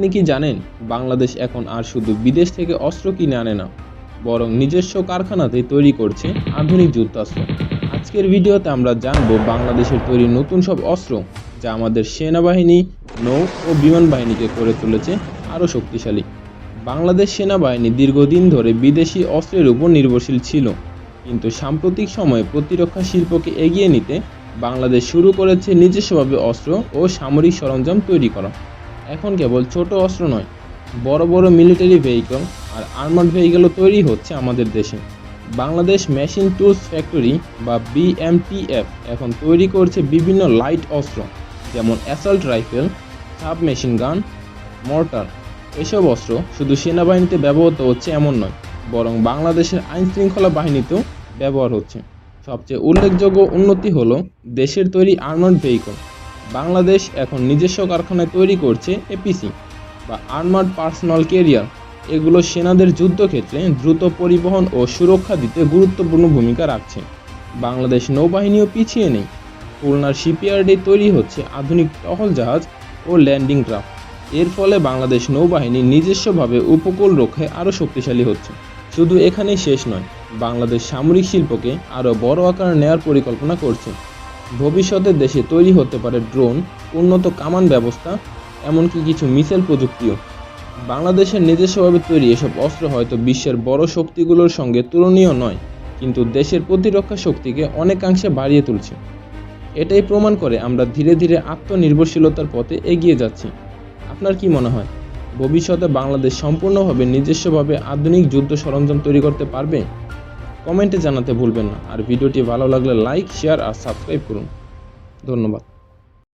আপনি কি জানেন, বাংলাদেশ এখন আর শুধু বিদেশ থেকে অস্ত্র কিনে আনে না, বরং নিজস্ব কারখানাতে তৈরি করছে আধুনিক যুদ্ধাস্ত্র। আজকের ভিডিওতে আমরা জানব বাংলাদেশের তৈরি নতুন সব অস্ত্র, যা আমাদের সেনাবাহিনী, নৌ ও বিমান বাহিনীকে করে তুলেছে আরও শক্তিশালী। বাংলাদেশ সেনাবাহিনী দীর্ঘদিন ধরে বিদেশি অস্ত্রের উপর নির্ভরশীল ছিল, কিন্তু সাম্প্রতিক সময়ে প্রতিরক্ষা শিল্পকে এগিয়ে নিতে বাংলাদেশ শুরু করেছে নিজস্বভাবে অস্ত্র ও সামরিক সরঞ্জাম তৈরি করা। এখন কেবল ছোট অস্ত্র নয়, বড় বড় মিলিটারি ভেহিকল আর আর্মার্ড ভেহিকলও তৈরি হচ্ছে আমাদের দেশে। বাংলাদেশ মেশিন টুলস ফ্যাক্টরি বা বিএমটিএফ এখন তৈরি করছে বিভিন্ন লাইট অস্ত্র, যেমন assault rifle sub machine gun mortar এসব অস্ত্র শুধু সেনাবাহিনীতে ব্যবহৃত হচ্ছে এমন নয়, বরং বাংলাদেশের আইন শৃঙ্খলা বাহিনীতেও ব্যবহার হচ্ছে। সবচেয়ে উল্লেখযোগ্য উন্নতি হলো দেশের তৈরি আর্মার্ড ভেহিকল বাংলাদেশ এখন নিজস্ব কারখানায় তৈরি করছে এপিসি বা আর্মার্ড পার্সোনাল ক্যারিয়ার। এগুলো সেনাদের যুদ্ধক্ষেত্রে দ্রুত পরিবহন ও সুরক্ষা দিতে গুরুত্বপূর্ণ ভূমিকা রাখছে। বাংলাদেশ নৌবাহিনীও পিছিয়ে নেই। খুলনার শিপইয়ার্ডে তৈরি হচ্ছে আধুনিক টহল জাহাজ ও ল্যান্ডিং ক্রাফট। এর ফলে বাংলাদেশ নৌবাহিনী নিজস্বভাবে উপকূল রক্ষায় আরও শক্তিশালী হচ্ছে। শুধু এখানেই শেষ নয়, বাংলাদেশ সামরিক শিল্পকে আরও বড় আকার নেওয়ার পরিকল্পনা করছে। ভবিষ্যতে দেশে তৈরি হতে পারে ড্রোন, উন্নত কামান ব্যবস্থা, এমনকি কিছু মিসাইল প্রযুক্তিও। বাংলাদেশের নিজস্বভাবে তৈরি এসব অস্ত্র হয়তো বিশ্বের বড় শক্তিগুলোর সঙ্গে তুলনীয় নয়, কিন্তু দেশের প্রতিরক্ষা শক্তিকে অনেকাংশে বাড়িয়ে তুলছে। এটাই প্রমাণ করে আমরা ধীরে ধীরে আত্মনির্ভরশীলতার পথে এগিয়ে যাচ্ছি। আপনার কি মনে হয়, ভবিষ্যতে বাংলাদেশ সম্পূর্ণভাবে নিজস্বভাবে আধুনিক যুদ্ধ সরঞ্জাম তৈরি করতে পারবে? কমেন্টে জানাতে ভুলবেন না। আর ভিডিওটি ভালো লাগলে লাইক শেয়ার আর সাবস্ক্রাইব করুন। ধন্যবাদ।